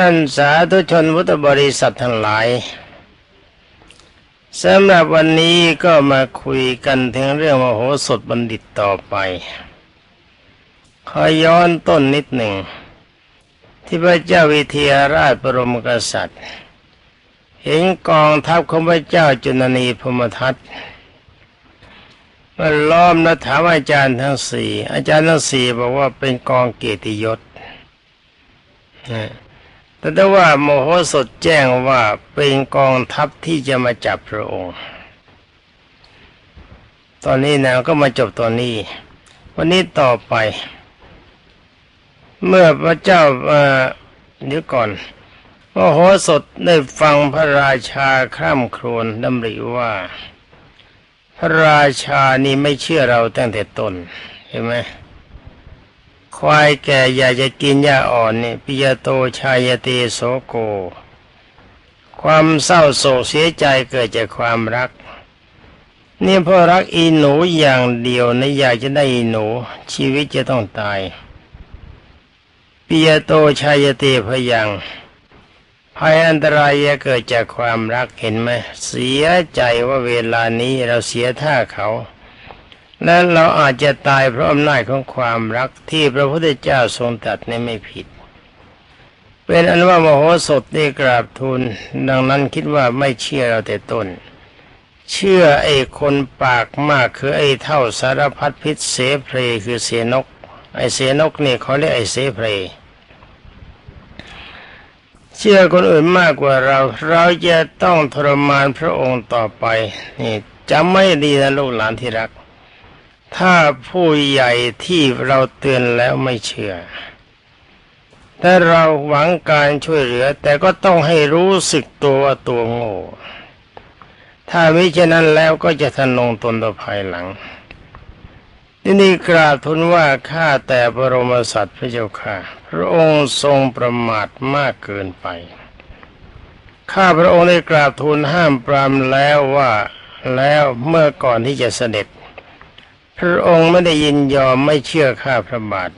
ท่านสาธุชนพุทธบริษัททั้งหลายสำหรับวันนี้ก็มาคุยกันถึงเรื่องมโหสถบัณฑิตต่อไป ขอย้อนต้นนิดหนึ่ง ที่พระเจ้าวิเทหราชบรมกษัตริย์ เห็นกองทัพของพระเจ้าจุนนีพมทัตมันล้อมและถามอาจารย์ทั้งสี่อาจารย์ทั้งสี่บอกว่าเป็นกองเกียรติยศ แต่ถ้ว่าโมโหสดแจ้งว่าเป็นกองทัพที่จะมาจับพระองค์ ตอนนี้นะก็มาจบตอนนี้ วันนี้ต่อไป เมื่อพระเจ้าเเดี๋ยวก่อนโมโหสดได้ฟังพระราชาคร่ำครวญดำริว่า พระราชานี่ไม่เชื่อเราตั้งแต่ต้นเห็นไหม ควายแก่อยากจะกินหญ้าอ่อนนี่ปิยโตชายเตโสโก ความเศร้าโศกเสียใจเกิดจากความรัก นี่พ่อรักอีหนูอย่างเดียวนะอยากจะได้อีหนู ชีวิตจะต้องตายปิยโตชายเตพยังภัยอันตรายจะเกิดจากความรักเห็นไหมเสียใจว่าเวลานี้เราเสียท่าเขา และเราอาจจะตายเพราะอำนาจของความรักที่พระพุทธเจ้าทรงตรัสนี่ไม่ผิด เป็นอันว่ามโหสถได้กราบทูลดังนั้นคิดว่าไม่เชื่อเราแต่ต้น เชื่อไอ้คนปากมากคือไอ้เท่าสารพัดพิษเสเพลคือเสนก ไอ้เสนกนี่เขาเรียกไอ้เสเพลเชื่อคนอื่นมากกว่าเรา เราจะต้องทรมานพระองค์ต่อไป นี่จำไม่ดีนะลูกหลานที่รัก ถ้าผู้ใหญ่ที่เราเตือนแล้วไม่เชื่อแต่เราหวังการช่วยเหลือ แต่ก็ต้องให้รู้สึกตัวว่าตัวโง่ ถ้ามิฉะนั้นแล้วก็จะทนงตนต่อภายหลังที่นี่กราบทูลว่าข้าแต่บรมสัตว์พระเจ้าค่ะ พระองค์ทรงประมาทมากเกินไปข้าพระองค์ได้กราบทูลห้ามปรามแล้วว่าแล้วเมื่อก่อนที่จะเสด็จ พระองค์ไม่ได้ยินยอมไม่เชื่อข้าพระบาท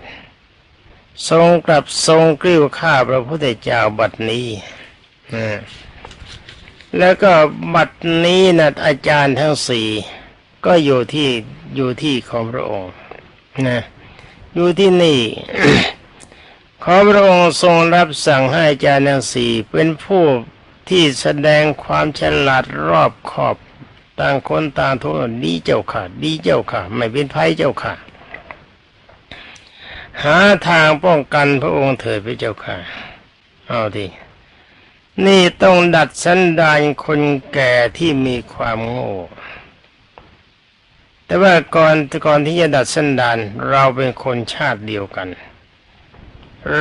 ทรงกลับทรงกริ้วข้าพระพุทธเจ้าบัดนี้นะแล้วก็บัดนี้นะอาจารย์ทั้งสี่ก็อยู่ที่อยู่ที่ของพระองค์นะอยู่ที่นี่ขอพระองค์ทรงรับสั่งให้อาจารย์ทั้งสี่เป็นผู้ที่แสดงความฉลาดรอบขอบ ต่างคนต่างทูลดีเจ้าค่ะ ดีเจ้าค่ะ ไม่เป็นภัยเจ้าค่ะ หาทางป้องกันพระองค์เถิดพระเจ้าค่ะ เอาทีนี่ต้องดัดสันดานคนแก่ที่มีความโง่ แต่ว่าก่อนก่อนที่จะดัดสันดานเราเป็นคนชาติเดียวกัน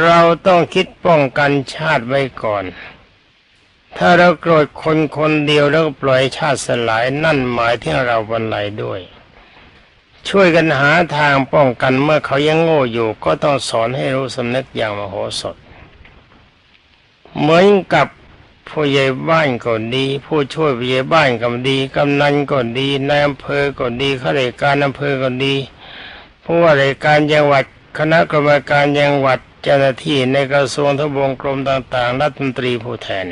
เราต้องคิดป้องกันชาติไว้ก่อน ถ้าเราโกรธคนคนเดียวแล้วก็ปล่อยชาติสลายนั่นหมายถึงเราวันไหลด้วย ช่วยกันหาทางป้องกันเมื่อเขายังโง่อยู่ก็ต้องสอนให้รู้สำนึกอย่างมโหสถ เหมือนกับผู้ใหญ่บ้านก็ดี ผู้ช่วยผู้ใหญ่บ้านก็ดีกำนันก็ดีนายอำเภอก็ดีข้าราชการอำเภอก็ดีผู้ว่าราชการจังหวัดคณะกรรมการจังหวัดเจ้าหน้าที่ในกระทรวงทบวงกรมต่างๆ รัฐมนตรีผู้แทน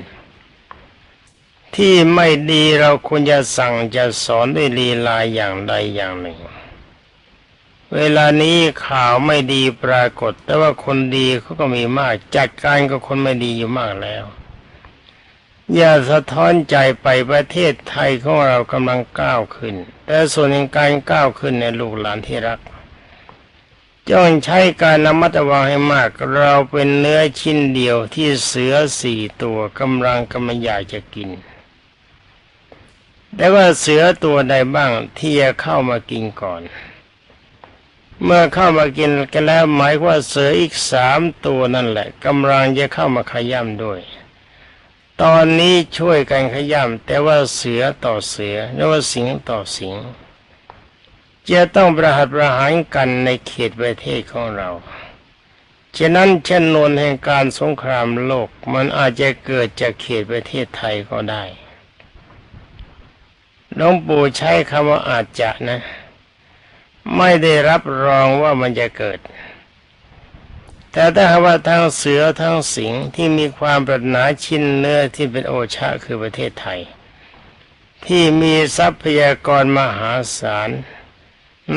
ที่ไม่ดีเราควรจะสั่งจะสอนด้วยลีลาอย่างใดอย่างหนึ่ง เวลานี้ข่าวไม่ดีปรากฏ แต่ว่าคนดีเขาก็มีมาก จัดการกับคนไม่ดีอยู่มากแล้ว อย่าสะท้อนใจไปประเทศไทยของเรากำลังก้าวขึ้น แต่ส่วนในการก้าวขึ้นในลูกหลานที่รักจ้องใช้การระมัดระวังให้มาก เราเป็นเนื้อชิ้นเดียวที่เสือสี่ตัวกำลังกำลังอยากจะกิน แต่ว่าเสือตัวใดบ้างที่จะเข้ามากินก่อน เมื่อเข้ามากินกันแล้วหมายว่าเสืออีกสามตัวนั่นแหละกำลังจะเข้ามาขย่ำด้วย ตอนนี้ช่วยกันขย่ำแต่ว่าเสือต่อเสือหรือว่าสิงต่อสิงจะต้องประหัตประหารกันในเขตประเทศของเรา ฉะนั้นชนวนแห่งการสงครามโลกมันอาจจะเกิดจากเขตประเทศไทยก็ได้ หลวงปู่ใช้คำว่าอาจจะนะ ไม่ได้รับรองว่ามันจะเกิด แต่ถ้าหากว่าทั้งเสือทั้งสิงที่มีความปรารถนาชิ้นเนื้อที่เป็นโอชะคือประเทศไทย ที่มีทรัพยากรมหาศาล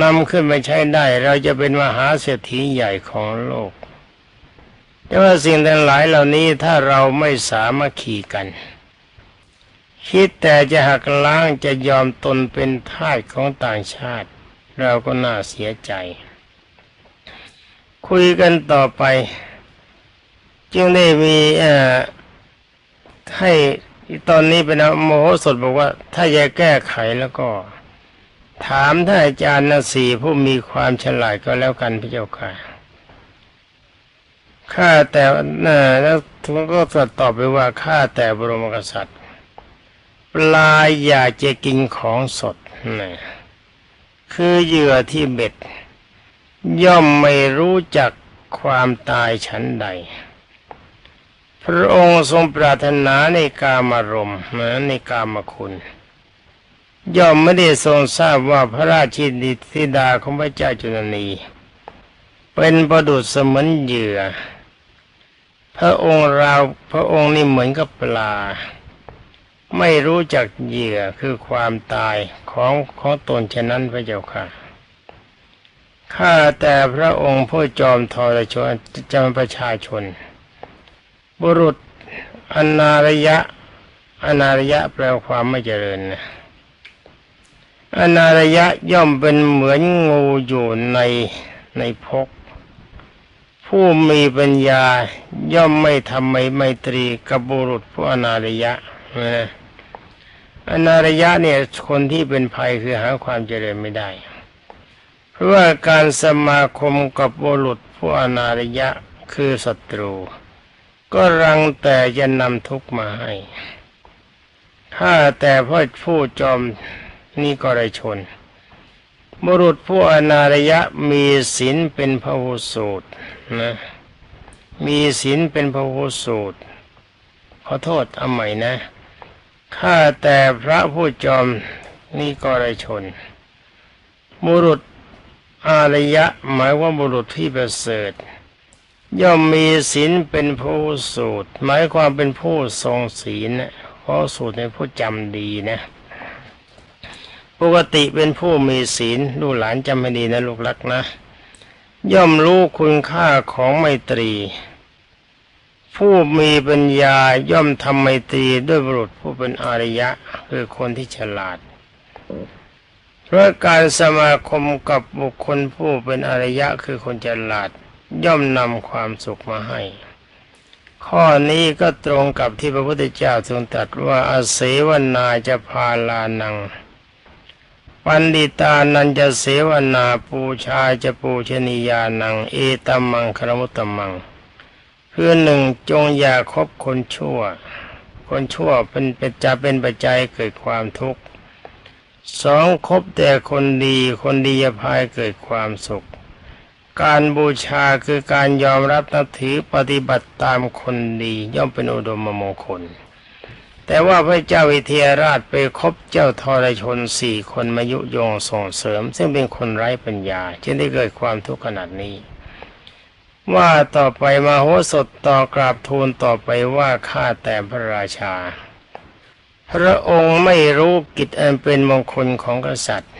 นำขึ้นมาใช้ได้ เราจะเป็นมหาเศรษฐีใหญ่ของโลกแต่ว่าสิ่งทั้งหลายเหล่านี้ถ้าเราไม่สามัคคีกัน คิดแต่จะหักล้างจะยอมตนเป็นทาสของต่างชาติ เราก็น่าเสียใจ คุยกันต่อไป จึงได้มีเอ่อให้ตอนนี้เป็นโมโหสดบอกว่า ถ้าจะแก้ไขแล้วก็ ถามท่านอาจารย์นาสีผู้มีความฉลาดก็แล้วกันพระเจ้าค่ะข้าแต่น่ะแล้วทุกก็ตรัสตอบไปว่าข้าแต่บรมกษัตริย์ ปลาอยากจะกินของสดนะคือเหยื่อที่เบ็ด ย่อมไม่รู้จักความตายชั้นใด พระองค์ทรงปรารถนาในกามารมณ์นในกามคุณ ย่อมไม่ได้ทรงทราบว่าพระราชินีธิดาของพระเจ้าจุลนี เป็นประดุษเสมือนเหยื่อ พระองค์เราพระองค์นี่เหมือนกับปลา ไม่รู้จักเหยื่อคือความตายของของตนฉะนั้นพระเจ้าค่ะข้าแต่พระองค์ผู้จอมทรชนจอมประชาชน บุรุษอนาระยะ อนาระยะแปลความไม่เจริญนะอนาระยะย่อมเป็นเหมือนงูอยู่ในในพก ผู้มีปัญญาย่อมไม่ทำไม่ไมตรีกับบุรุษผู้อนาระยะนะ อนาระยะเนี่ยคนที่เป็นภัยคือหาความเจริญไม่ได้ เพราะว่าการสมาคมกับบุรุษผู้อนาระยะคือศัตรู ก็รังแต่จะนำทุกข์มาให้ ถ้าแต่พ่อผู้จอมนี่ก็ไรชน บุรุษผู้อนาระยะมีศีลเป็นพหูสูตรนะมีศีลเป็นพหูสูตรขอโทษเอาใหม่นะ ข้าแต่พระผู้จอมนี่ก็ไรชนบุรุษอารยะหมายว่าบุรุษที่ประเสริฐ ย่อมมีศีลเป็นผู้สูตร หมายความเป็นผู้ทรงศีลนะเพราะสูตรในผู้จำดีนะ ปกติเป็นผู้มีศีลลูกหลานจำให้ดีนะลูกรักนะ ย่อมรู้คุณค่าของไมตรี ผู้มีปัญญาย่อมทำไมตรีด้วยบุรุษผู้เป็นอารยะ คือคนที่ฉลาด เพราะการสมาคมกับบุคคลผู้เป็นอารยะคือคนฉลาด ย่อมนำความสุขมาให้ ข้อนี้ก็ตรงกับที่พระพุทธเจ้าทรงตรัสว่าอาเสวนาจะพาลานัง ปันดิตานันจะเสวนาปูชาจะปูชนียานัง เอตัมมังครมุตตมัง คือหนึ่งจงอย่าคบคนชั่ว คนชั่วเป็นเป็นจะเป็นปัจจัยเกิดความทุกข์สองคบแต่คนดีคนดีจะพายเกิดความสุข การบูชาคือการยอมรับนับถือปฏิบัติตามคนดีย่อมเป็นอุดมมงคลแต่ว่าพระเจ้าวิเทหราชไปคบเจ้าทรชนสี่คนมายุยงส่งเสริม ซึ่งเป็นคนไร้ปัญญาจึงได้เกิดความทุกข์ขนาดนี้ ว่าต่อไปมาโหสถต่อกราบทูลต่อไปว่าข้าแต่พระราชา พระองค์ไม่รู้กิจอันเป็นมงคลของกษัตริย์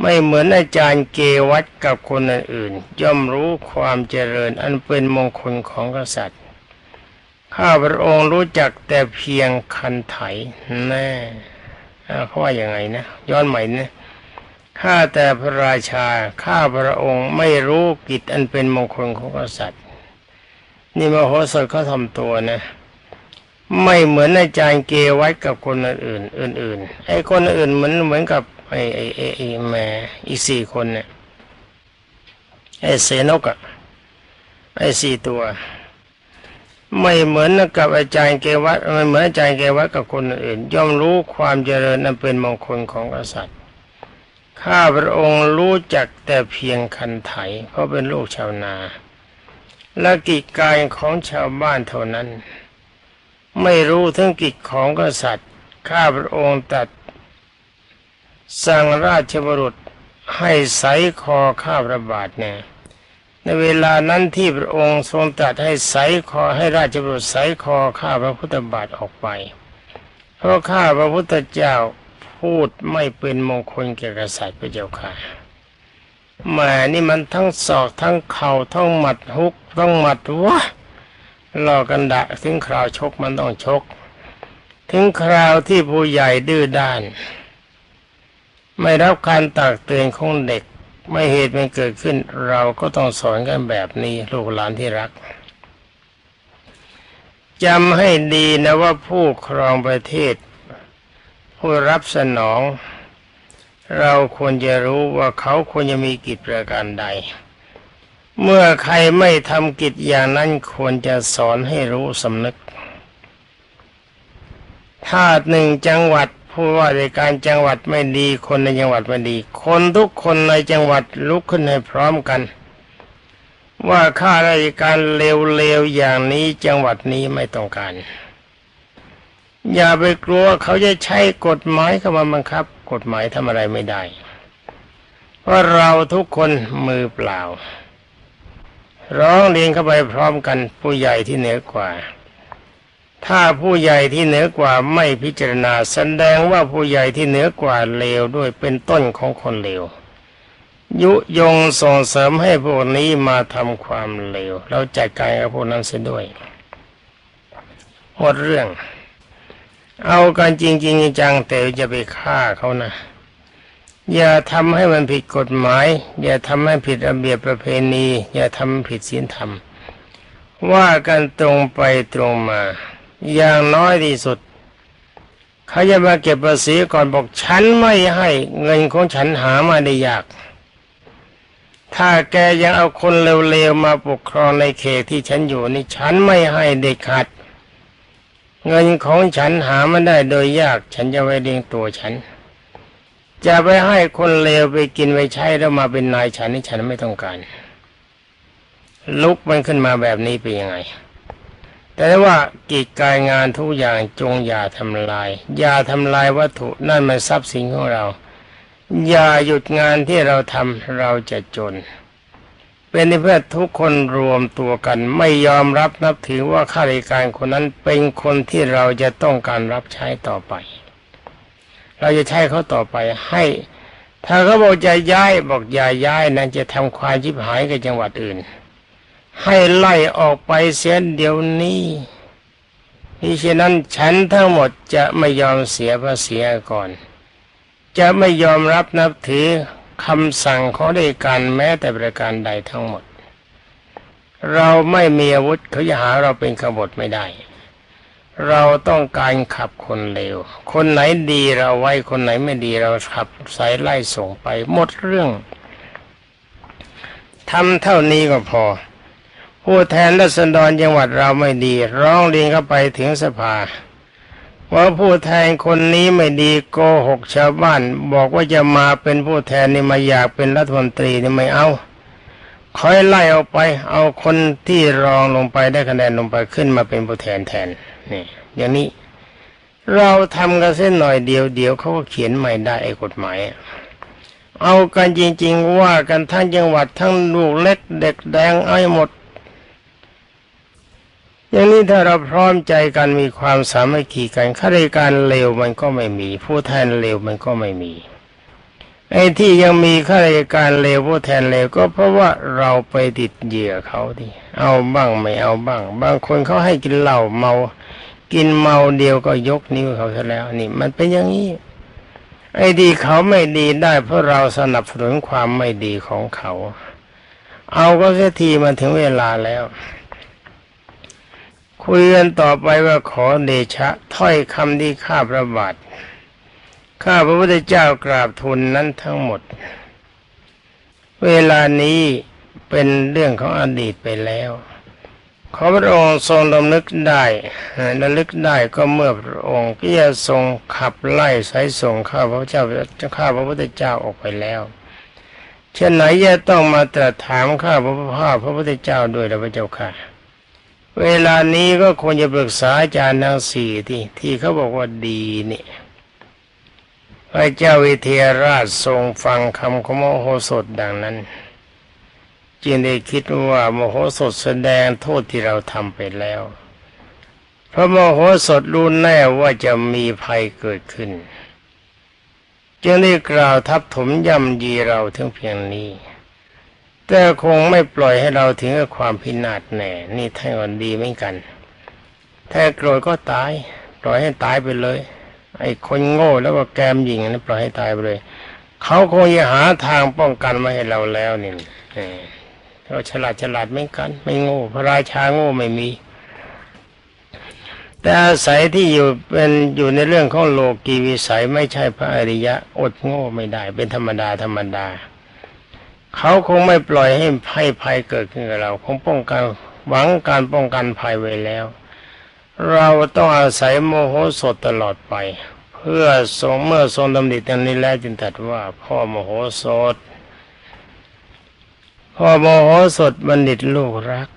ไม่เหมือนอาจารย์เกวัตกับคนอื่นๆย่อมรู้ความเจริญอันเป็นมงคลของกษัตริย์ ข้าพระองค์รู้จักแต่เพียงคันไถแน่เขาว่าอย่างไงนะ ย้อนใหม่นะ ข้าแต่พระราชา ข้าพระองค์ไม่รู้กิจอันเป็นมงคลของกษัตริย์ นี่มโหสถเขาทำตัวนะ ไม่เหมือนอาจารย์เกวัตกับคนอื่น อื่นๆไอ้คนอื่นเหมือนเหมือนกับไอ้ไอ้ไอ้ไอ้แม่อีกสี่คนเนี่ยไอ้เสนกอะไอ้สี่ตัว ไม่เหมือนกับอาจารย์เกวัตไม่เหมือนอาจารย์เกวัตกับคนอื่น ย่อมรู้ความเจริญนั้นเป็นมงคลของกษัตริย์ ข้าพระองค์รู้จักแต่เพียงคันไถ เพราะเป็นลูกชาวนา และกิจการของชาวบ้านเท่านั้น ไม่รู้ถึงกิจของกษัตริย์ ข้าพระองค์ตัด สั่งราชบุรุษให้ใสคอข้าพระบาทเนี่ยในเวลานั้นที่พระองค์ทรงตรัสให้ไสคอให้ราชบุตรไสคอข้าพระพุทธบาทออกไป เพราะข้าพระพุทธเจ้า พูดไม่เป็นมงคลแก่กษัตริย์พระเจ้าค่ะแหมนี่มันทั้งศอกทั้งเข่าทั้งหมัดฮุกทั้งหมัดวะหลอกกันดะถึงคราวชกมันต้องชก ถึงคราวที่ผู้ใหญ่ดื้อด้าน ไม่รับการตักเตือนของเด็ก ไม่เหตุมันเกิดขึ้น เราก็ต้องสอนกันแบบนี้ลูกหลานที่รักจำให้ดีนะว่าผู้ครองประเทศ ผู้รับสนอง เราควรจะรู้ว่าเขาควรจะมีกิจประการใด เมื่อใครไม่ทำกิจอย่างนั้นควรจะสอนให้รู้สำนึกถ้าหนึ่งจังหวัดผู้ว่าราชการจังหวัดไม่ดี คนในจังหวัดไม่ดี คนทุกคนในจังหวัดลุกขึ้นให้พร้อมกัน ว่าข้าราชการเลวๆอย่างนี้จังหวัดนี้ไม่ต้องการ อย่าไปกลัวเขาจะใช้กฎหมายเข้ามาบังคับ กฎหมายทำอะไรไม่ได้ เพราะเราทุกคนมือเปล่า ร้องเรียนเข้าไปพร้อมกันผู้ใหญ่ที่เหนือกว่า ถ้าผู้ใหญ่ที่เหนือกว่าไม่พิจารณาแสดงว่าผู้ใหญ่ที่เหนือกว่าเลวด้วยเป็นต้นของคนเลวยุยงส่งเสริมให้พวกนี้มาทำความเลวเราจัดการกับพวกนั้นเสียด้วยหมดเรื่อง เอากันจริงๆจังแต่จะไปฆ่าเขานะ อย่าทำให้มันผิดกฎหมาย อย่าทำให้ผิดระเบียบประเพณี อย่าทำผิดศีลธรรม ว่ากันตรงไปตรงมา อย่างน้อยที่สุดเขาจะมาเก็บภาษีก่อนบอกฉันไม่ให้เงินของฉันหามาได้ยาก ถ้าแกยังเอาคนเร็วๆมาปกครองในเขตที่ฉันอยู่นี่ฉันไม่ให้เด็ดขาด เงินของฉันหามาได้โดยยาก ฉันจะไว้เลี้ยงตัวฉัน จะไปให้คนเลวไปกินไปใช้แล้วมาเป็นนายฉันนี่ฉันไม่ต้องการ ลุกมันขึ้นมาแบบนี้เป็นยังไง แต่ว่ากิจการงานทุกอย่างจงอย่าทำลาย อย่าทำลายวัตถุนั่นมันทรัพย์สินของเรา อย่าหยุดงานที่เราทำเราจะจน เป็นิเพื่อทุกคนรวมตัวกันไม่ยอมรับนับถือว่าข้าราชการคนนั้นเป็นคนที่เราจะต้องการรับใช้ต่อไป เราจะใช้เขาต่อไปให้ ถ้าเขาบอกจะย้ายบอกอย่าย้ายนะจะทำความชิบหายกับจังหวัดอื่น ให้ไล่ออกไปเสียเดี๋ยวนี้ที่ฉะนั้นฉันทั้งหมดจะไม่ยอมเสียภาษีก่อน จะไม่ยอมรับนับถือ คำสั่งของราชการแม้แต่ประการใดทั้งหมด เราไม่มีอาวุธเขาจะหาเราเป็นขบฏไม่ได้ เราต้องการขับคนเลวคนไหนดีเราไว้คนไหนไม่ดีเราขับสายไล่ส่งไปหมดเรื่องทำเท่านี้ก็พอ ผู้แทนรัษฎรจังหวัดเราไม่ดี ร้องเรียนเข้าไปถึงสภา ว่าผู้แทนคนนี้ไม่ดีโกหกชาวบ้าน บอกว่าจะมาเป็นผู้แทนนี่มาอยากเป็นรัฐมนตรีนี่ไม่เอาคอยไล่ออกไป เอาคนที่รองลงไปได้คะแนนลงไปขึ้นมาเป็นผู้แทนแทนนี่อย่างนี้ เราทำกันเส้นหน่อยเดียวเดียวเขาก็เขียนใหม่ได้ไอ้กฎหมาย เอากันจริง ๆ ว่ากันทั้งจังหวัดทั้งลูกเล็กเด็กแดงเอาให้หมด อย่างนี้ถ้าเราพร้อมใจกันมีความสามัคคีกันข้าราชการเลวมันก็ไม่มี ผู้แทนเลวมันก็ไม่มีไอ้ที่ยังมีข้าราชการเลวผู้แทนเลวก็เพราะว่าเราไปติดเหยื่อเขาดิเอาบ้างไม่เอาบ้าง บางคนเขาให้กินเหล้าเมา กินเมาเดียวก็ยกนิ้วเขาซะแล้วนี่ มันเป็นอย่างนี้ไอ้ดีเขาไม่ดีได้เพราะเราสนับสนุนความไม่ดีของเขา เอาก็เสียทีมันถึงเวลาแล้ว คุยกันต่อไปว่าขอเดชะ ถ้อยคำที่ข้าพระบาทข้าพระพุทธเจ้ากราบทูลนั้นทั้งหมด เวลานี้เป็นเรื่องของอดีตไปแล้ว ขอพระองค์ทรงดำลึกได้ระลึกได้ก็เมื่อพระองค์ก็จะทรงขับไล่สายส่งข้าพระเจ้าข้าพระพุทธเจ้าออกไปแล้วเช่นไหนจะต้องมาตรัสถามข้าพระพ่อพระพุทธเจ้าด้วยนะพระเจ้าค่ะ เวลานี้ก็ควรจะปรึกษาอาจารย์ทั้งสี่ที่ที่เขาบอกว่าดีนี่พระเจ้าวิเทหราชทรงฟังคำของโมโหสถดังนั้น จึงได้คิดว่าโมโหสถแสดงโทษที่เราทำไปแล้วเพราะโมโหสถรู้แน่ว่าจะมีภัยเกิดขึ้น จึงได้กล่าวทับถมย่ำยีเราถึงเพียงนี้ แต่คงไม่ปล่อยให้เราถึงกับความพินาศแน่ นี่ท่านคนดีเหมือนกัน ถ้าโกรธก็ตาย ปล่อยให้ตายไปเลย ไอ้คนโง่แล้วก็แกมหญิงนั้นปล่อยให้ตายไปเลย เขาคงจะหาทางป้องกันมาให้เราแล้วนี่เออเราฉลาดฉลาดเหมือนกัน ไม่โง่ พระราชาโง่ไม่มี แต่อาศัยที่อยู่เป็นอยู่ในเรื่องของโลกีวิสัยไม่ใช่พระอริยะ อดโง่ไม่ได้ เป็นธรรมดาธรรมดา เขาคงไม่ปล่อยให้ภัยภัยเกิดขึ้นกับเราคงป้องกันหวังการป้องกันภัยไว้แล้ว เราต้องอาศัยโมโหสดตลอดไป เพื่อทรงเมื่อทรงดำริดังนี้แล้วจึงตรัสว่าพ่อโมโหสดพ่อโมโหสดบัณฑิตลูกรัก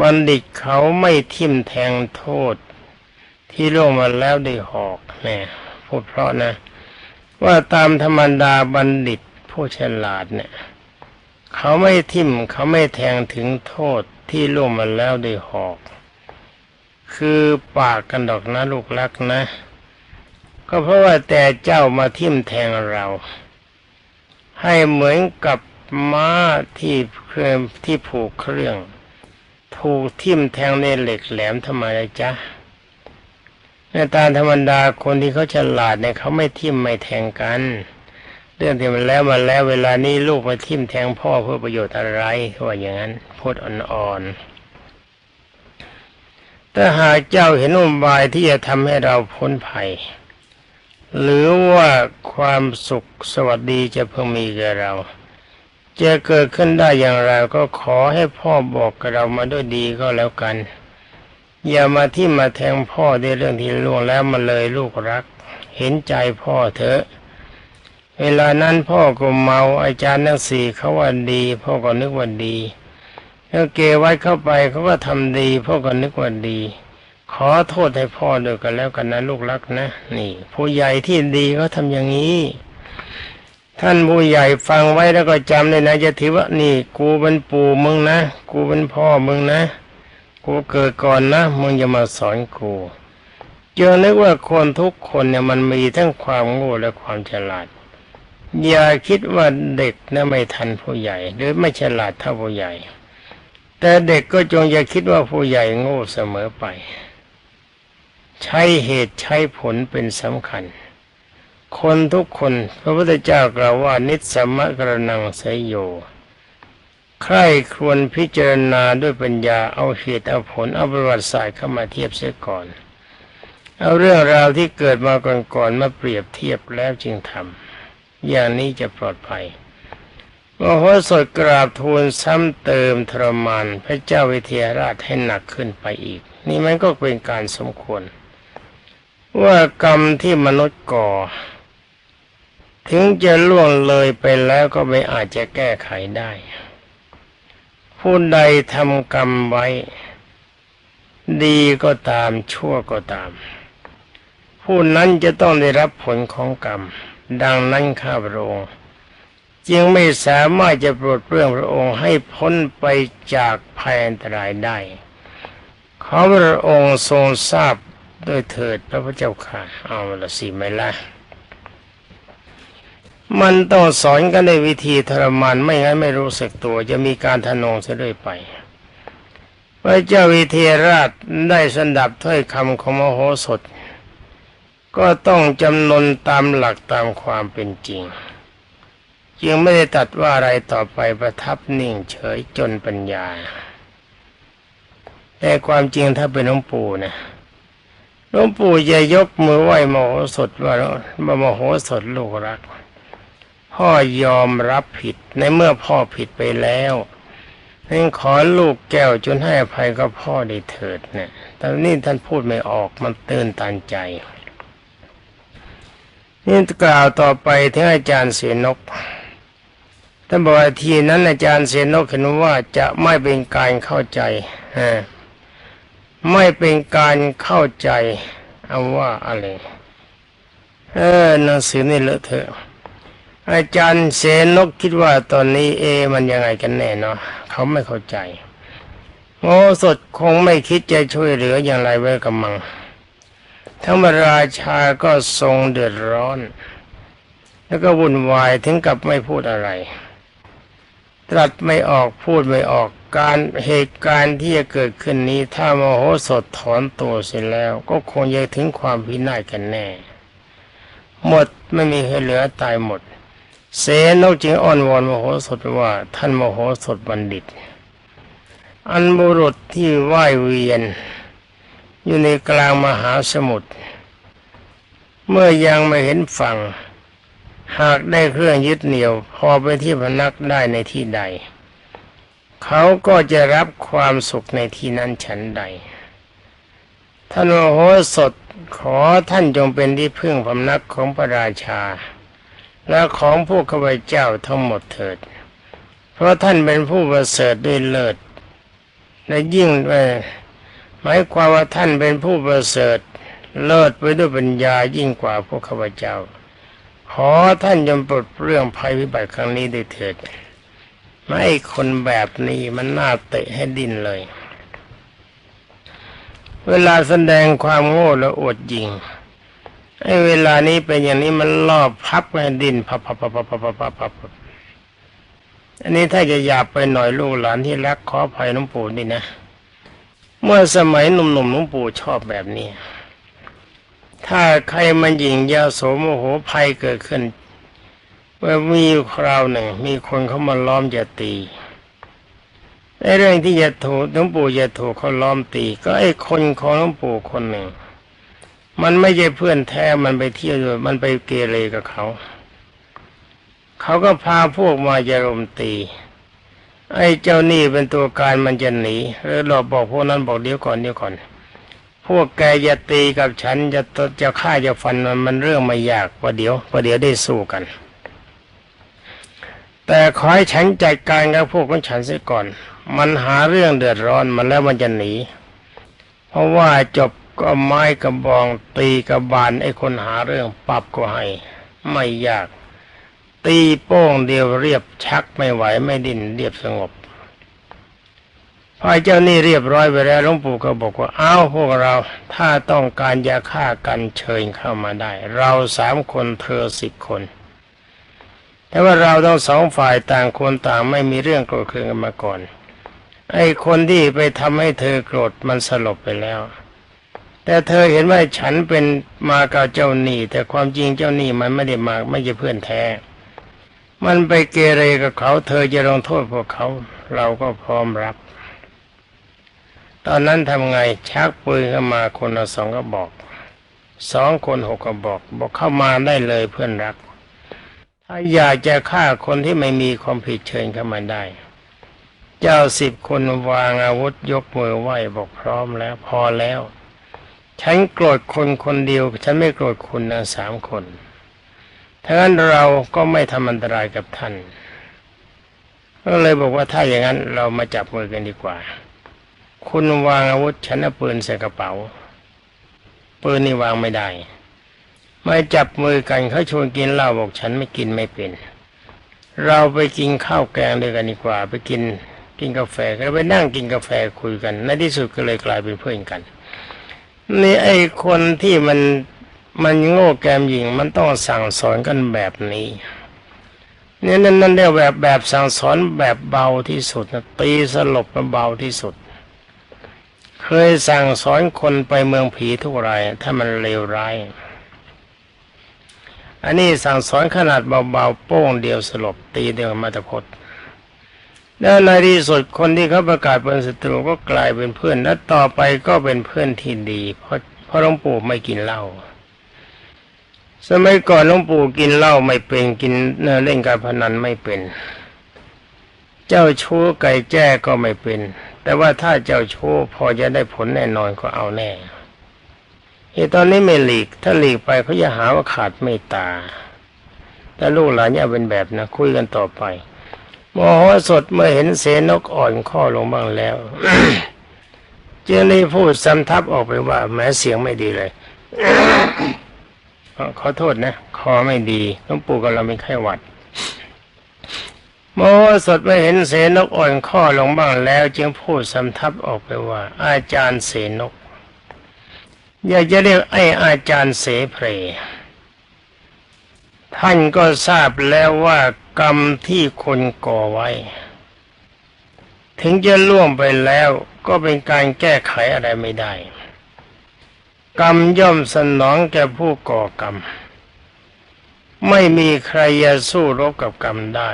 บัณฑิตเขาไม่ทิ่มแทงโทษ ที่ล่วงมาแล้วได้หอกแน่พูดเพราะนะ ว่าตามธรรมดาบัณฑิตผู้ฉลาดเนี่ย เขาไม่ทิ่มเขาไม่แทงถึงโทษที่ล่วงมาแล้วได้หอก คือปากกันดอกนะลูกรักนะ ก็เพราะว่าแต่เจ้ามาทิ่มแทงเรา ให้เหมือนกับม้าที่เครื่องที่ผูกเครื่อง ถูกทิ่มแทงในเหล็กแหลมทำไมล่ะจ๊ะในตามธรรมดาคนที่เขาฉลาดเนี่ยเขาไม่ทิ่มไม่แทงกัน รื่องที่มันแล้วมาแล้วเวลานี้ลูกมาทิ่มแทงพ่อเพื่อประโยชน์อะไรเขาว่าอย่างนั้นพูดอ่อนๆถ้าหากเจ้าเห็นอุบายที่จะทำให้เราพ้นภัย หรือว่าความสุขสวัสดีจะเพิ่งมีแก่เราจะเกิดขึ้นได้อย่างไรก็ขอให้พ่อบอกกับเรามาด้วยดีก็แล้วกัน อย่ามาที่มาแทงพ่อในเรื่องที่ล่วงแล้วมาเลยลูกรัก เห็นใจพ่อเถอะ เวลานั้นพ่อก็เมาอาจารย์นักสี่เขาว่าดี พ่อก็นึกว่าดีแล้วเกไว้เข้าไปเขาก็ทำดี พ่อก็นึกว่าดี ขอโทษให้พ่อด้วยกันแล้วกันนะลูกรักนะนี่ ผู้ใหญ่ที่ดีเขาทำอย่างนี้ ท่านผู้ใหญ่ฟังไว้แล้วก็จำเลยนะจะถือว่านี่ กูเป็นปู่มึงนะกูเป็นพ่อมึงนะ กูเกิดก่อนนะมึงอย่ามาสอนกูเจอนึกว่าคนทุกคนเนี่ยมันมีทั้งความโง่และความฉลาด อย่าคิดว่าเด็กนะไม่ทันผู้ใหญ่ หรือไม่ฉลาดเท่าผู้ใหญ่ แต่เด็กก็จงอย่าคิดว่าผู้ใหญ่โง่เสมอไป ใช้เหตุใช้ผลเป็นสำคัญ คนทุกคนพระพุทธเจ้ากล่าวว่านิสสมะกระนังไสยโย ใครควรพิจารณาด้วยปัญญาเอาเหตุเอาผลเอาประวัติศาสตร์เข้ามาเทียบเสียก่อน เอาเรื่องราวที่เกิดมาก่อนๆมาเปรียบเทียบแล้วจึงทำ อย่างนี้จะปลอดภัยมโหสถกราบทูลซ้ำเติมทรมานพระเจ้าวิเทหราชให้หนักขึ้นไปอีก นี่มันก็เป็นการสมควร ว่ากรรมที่มนุษย์ก่อ ถึงจะล่วงเลยไปแล้วก็ไม่อาจจะแก้ไขได้ ผู้ใดทำกรรมไว้ ดีก็ตามชั่วก็ตาม ผู้นั้นจะต้องได้รับผลของกรรม ดังนั้นข้าพระองค์จึงไม่สามารถจะปรดเปลื้องพระองค์ให้พ้นไปจากภัยอันตรายได้ ขอพระองค์ทรงทราบด้วยเถิดพระพุทธเจ้าค่ะ เอาละสิไหมล่ะมันต้องสอนกันในวิธีทรมานไม่งั้นไม่รู้สึกตัว จะมีการทนงเสียด้วยไป พระเจ้าวิเทราชได้สันดับถ้อยคำของมโหสถ ก็ต้องจำนนตามหลักตามความเป็นจริง จึงไม่ได้ตัดว่าอะไรต่อไปประทับนิ่งเฉยจนปัญญา แต่ความจริงถ้าเป็นหลวงปู่นะหลวงปู่จะยกมือไหว้มโหสถว่าว่ามโหสถลูกรัก พ่อยอมรับผิดในเมื่อพ่อผิดไปแล้วนั่นขอลูกแก้วจนให้อภัยกับพ่อได้เถิดเนี่ยแต่นี่ท่านพูดไม่ออกมันตื่นตันใจ นี่กล่าวต่อไปถึงอาจารย์เสียนกท่านบอกว่าทีนั้นอาจารย์เสียนกเห็นว่าจะไม่เป็นการเข้าใจไม่เป็นการเข้าใจเอาว่าอะไรเออหนังสือนี่เลอะเทอะอาจารย์เสนกคิดว่าตอนนี้เอ มันยังไงกันแน่เนาะเขาไม่เข้าใจโง่สดคงไม่คิดจะช่วยเหลืออย่างไรไว้กับมัง ทั้งพระราชาก็ทรงเดือดร้อน แล้วก็วุ่นวายถึงกับไม่พูดอะไร ตรัสไม่ออกพูดไม่ออกการเหตุการณ์ที่จะเกิดขึ้นนี้ ถ้ามโหสดถอนตัวเสร็จแล้ว ก็คงจะถึงความพินาศกันแน่ หมดไม่มีให้เหลือตายหมด เสนกจึงอ้อนวอนมโหสถว่า ท่านมโหสถบัณฑิต อันบุรุษที่ว่ายเวียน อยู่ในกลางมหาสมุทรเมื่อยังไม่เห็นฝั่ง หากได้เครื่องยึดเหนี่ยว พอไปที่พนักได้ในที่ใด เขาก็จะรับความสุขในที่นั้นฉันใด ท่านโมโหสถขอท่านจงเป็นที่พึ่งพำนักของพระราชา และของพวกข้าพเจ้าทั้งหมดเถิด เพราะท่านเป็นผู้ประเสริฐด้วยเลิศ และยิ่งเอ่อ หมายความว่าท่านเป็นผู้ประเสริฐเลิศไปด้วยปัญญายิ่งกว่าพวกข้าพเจ้า ขอท่านยมปลดเรื่องภัยวิบัติครั้งนี้ได้เถิดไม่คนแบบนี้มันน่าเตะให้ดิ้นเลย เวลาแสดงความโง่และอดยิงไอ้เวลานี้เป็นอย่างนี้มันลอบพับให้ดินพับพับพับพับพับพับพับอันนี้ถ้าจะหยาบไปหน่อยลูกหลานที่รักขออภัยน้องปู่นี่นะ เมื่อสมัยหนุ่มๆหลวงปู่ชอบแบบนี้ ถ้าใครมันหยิงยาโสโมโหภัยเกิดขึ้นเมื่อมีคราวหนึ่ง มีคนเขามาล้อมจะตีไอ้เรื่องที่จะถูกหลวงปู่จะถูกเขาล้อมตี ก็ไอ้คนของหลวงปู่คนหนึ่ง มันไม่ใช่เพื่อนแท้มันไปเที่ยวด้วยมันไปเกเรกับเขา เขาก็พาพวกมาจะรมตี ไอ้เจ้านี่เป็นตัวการมันจะหนีแล้วเราบอกพวกนั้นบอกเดี๋ยวก่อนเดี๋ยวก่อน พวกแกอย่าตีกับฉันจะจะฆ่าจะฟันมันมันเรื่องไม่ยากว่าเดี๋ยวว่าเดี๋ยวได้สู้กัน แต่ขอให้ฉันจัดการกับพวกของฉันเสียก่อน มันหาเรื่องเดือดร้อนมันแล้วมันจะหนี เพราะว่าจบก็ไม้กระบองตีกระบาลไอ้คนหาเรื่องปรับก็ให้ ไม่ยาก ตีโป้งเดียวเรียบชักไม่ไหวไม่ดิ้นเรียบสงบพอเจ้านี่เรียบร้อยไปแล้วหลวงปู่ก็บอกว่าอ้าวพวกเราถ้าต้องการยาฆ่ากันเชิญเข้ามาได้ เราสามคนเธอสิบคน แต่ว่าเราต้องสองฝ่ายต่างคนต่างไม่มีเรื่องโกรธเคืองกันมาก่อน ไอ้คนที่ไปทำให้เธอโกรธมันสลบไปแล้ว แต่เธอเห็นว่าฉันเป็นมากับเจ้าหนี้แต่ความจริงเจ้าหนี้มันไม่ได้มาไม่ใช่เพื่อนแท้ มันไปเกเรกับเขา เธอจะลงโทษพวกเขา เราก็พร้อมรับ ตอนนั้นทำไงชักปืนเข้ามาคนละสองก็บอก สองคนหกก็บอก บอกเข้ามาได้เลยเพื่อนรัก ถ้าอยากจะฆ่าคนที่ไม่มีความผิดเชิญเข้ามาได้ เจ้าสิบคนวางอาวุธยกมือไหวบอกพร้อมแล้วพอแล้ว ฉันโกรธคนคนเดียว ฉันไม่โกรธคุณนะสามคน ถ้างั้นเราก็ไม่ทำอันตรายกับท่าน ก็เลยบอกว่าถ้าอย่างนั้นเรามาจับมือกันดีกว่า คุณวางอาวุธฉันเอาปืนใส่กระเป๋า ปืนนี่วางไม่ได้ ไม่จับมือกันเขาชวนกินเหล้าบอกฉันไม่กินไม่เป็น เราไปกินข้าวแกงด้วยกันดีกว่า ไปกินกินกาแฟก็ไปนั่งกินกาแฟคุยกัน ในที่สุดก็เลยกลายเป็นเพื่อนกัน นี่ไอ้คนที่มัน มันโง่แกมหญิงมันต้องสั่งสอนกันแบบนี้เนี่ยนั่นนั่นเรียกแบบแบบสั่งสอนแบบเบาที่สุดนะตีสลบมันเบาที่สุด เคยสั่งสอนคนไปเมืองผีทุกรายถ้ามันเลวร้ายอันนี้สั่งสอนขนาดเบาๆโป้งเดียวสลบตีเดียวมาตะพดแล้วในที่สุดคนที่เขาประกาศเป็นศัตรูก็กลายเป็นเพื่อนและต่อไปก็เป็นเพื่อนที่ดี เพราะเพราะหลวงปู่ไม่กินเหล้า สมัยก่อนหลวงปู่กินเหล้าไม่เป็นกินเล่นการพนันไม่เป็น เจ้าชู้ไก่แจ้ก็ไม่เป็น แต่ว่าถ้าเจ้าชู้พอจะได้ผลแน่นอนก็เอาแน่ไอ้ตอนนี้ไม่หลีก ถ้าหลีกไปเขาจะหาว่าขาดเมตตา แต่ลูกหลานอย่าเป็นแบบนะ คุยกันต่อไปมโหสดเมื่อเห็นเสนกอ่อนข้อลงบ้างแล้วจึงได้พูดซ้ำทับออกไปว่า แม้เสียงไม่ดีเลย ขอโทษนะ คอไม่ดีหลวงปู่กับเราเป็นไข้หวัด โมสถไม่เห็นเสนกอ่อนข้อลงบ้างแล้ว จึงพูดสำทับออกไปว่า อาจารย์เสนก อยากจะเรียกไอ้อาจารย์เสเพรท่านก็ทราบแล้วว่ากรรมที่คนก่อไว้ ถึงจะล่วงไปแล้วก็เป็นการแก้ไขอะไรไม่ได้ กรรมย่อมสนองแก่ผู้ก่อกรรม ไม่มีใครจะสู้รบกับกรรมได้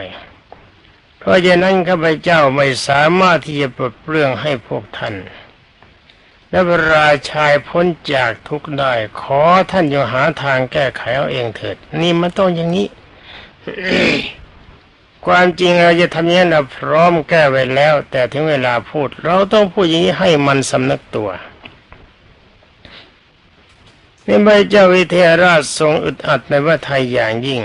เพราะฉะนั้นข้าพเจ้าไม่สามารถที่จะปลดเปลื้องให้พวกท่าน และพระราชายพ้นจากทุกข์ได้ ขอท่านจงหาทางแก้ไขเอาเองเถิด นี่มันต้องอย่างนี้ ความจริงเราจะทำอย่างนั้นเราพร้อมแก้ไว้แล้ว แต่ถึงเวลาพูด เราต้องพูดอย่างนี้ให้มันสำนึกตัว นี่พระเจ้าวิเทหราชทรงอึดอัดในว่าไทยอย่างยิ่ง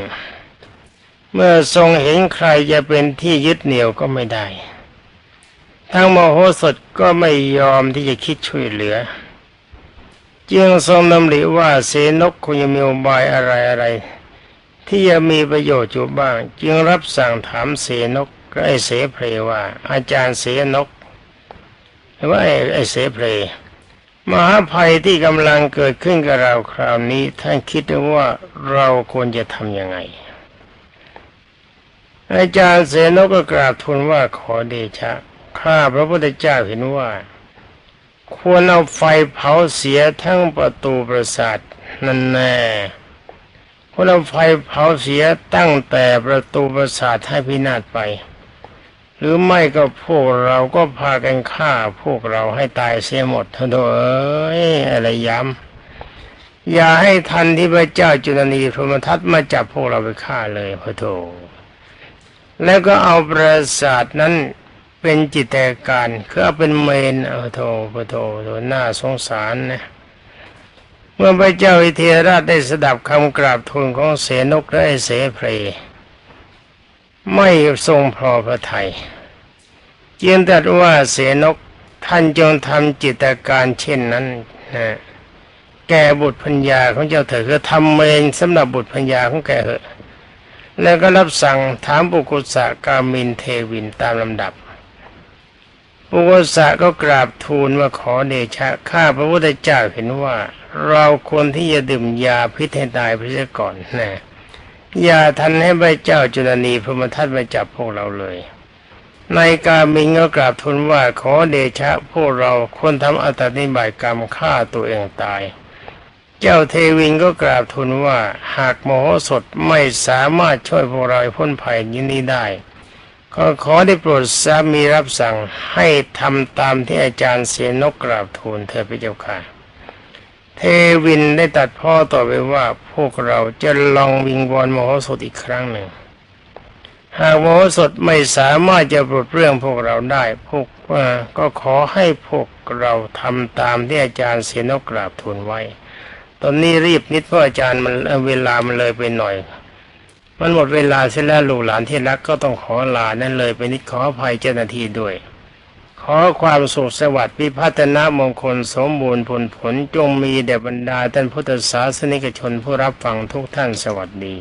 เมื่อทรงเห็นใครจะเป็นที่ยึดเหนี่ยวก็ไม่ได้ ทั้งโมโหสถก็ไม่ยอมที่จะคิดช่วยเหลือ จึงทรงดำริว่าเสนกคงจะมีอุบายอะไรอะไร ที่จะมีประโยชน์อยู่บ้าง จึงรับสั่งถามเสนกก็ไอเสเพรว่า อาจารย์เสนกหรือว่าไอเสเพร มหาภัยที่กำลังเกิดขึ้นกับเราคราวนี้ท่านคิดว่าเราควรจะทำยังไง อาจารย์เสนกก็กราบทูลว่าขอเดชะ ข้าพระพุทธเจ้าเห็นว่า ควรเอาไฟเผาเสียทั้งประตูปราสาทนั่นแน่ควรเอาไฟเผาเสียตั้งแต่ประตูปราสาทให้พินาศไป หรือไม่ก็พวกเราก็พากันฆ่าพวกเราให้ตายเสียหมดเถอะเอ้ยอะไรย้ำอย่าให้ทันที่พระเจ้าจุลนีพรมทัตมาจับพวกเราไปฆ่าเลยพระโถแล้วก็เอาปราสาทนั้นเป็นจิตแตการคือเอาเป็นเมนเอาโถพระโถน่าสงสารนะเมื่อพระเจ้าอิเทหราชได้สดับคำกราบทูลของเสนกและเสเพรไม่ทรงพอพระทัย จียนตรัสว่าเสนกท่านจงทำจิตการเช่นนั้นนะแก่บุตรพัญญาของเจ้าเถิดคือทำเมนสำหรับบุตรพัญญาของแกเถอะแล้วก็รับสั่งถามปุกุสะกามินเทวินตามลำดับปุกุสะก็กราบทูลว่าขอเดชะข้าพระพุทธเจ้าเห็นว่า เราควรที่จะดื่มยาพิษให้ตายไปเสียก่อนนะอย่าทันให้พระเจ้าจุลนีพรมทัตมาจับพวกเราเลย ในกามิงก็กราบทูลว่าขอเดชะพวกเราควรทำอัตติบายกรรมฆ่าตัวเองตาย เจ้าเทวินก็กราบทูลว่าหากโมโหสถไม่สามารถช่วยพวกเราพ้นภัยยินนี้ได้ก็ขอได้โปรดสามีรับสั่งให้ทำตามที่อาจารย์เสนกกราบทูลเธอพระเจ้าค่ะ เทวินได้ตัดพ่อต่อไปว่าพวกเราจะลองวิงวอนโมโหสถอีกครั้งหนึ่ง หากโมโหสถไม่สามารถจะปลดเรื่องพวกเราได้พวกก็ขอให้พวกเราทำตามที่อาจารย์เสนกราบทูลไว้ ตอนนี้รีบนิดเพราะอาจารย์มันเวลามันเลยไปหน่อย มันหมดเวลาเสร็จแล้วลูกหลานที่รักก็ต้องขอลานั่นเลยไปนิดขออภัยเจ้าหน้าที่ด้วย ขอความสุขสวัสดิ์พิพัฒนามงคลสมบูรณ์ผลผลจงมีแด่บรรดาท่านพุทธศาสนิกชนผู้รับฟังทุกท่านสวัสดี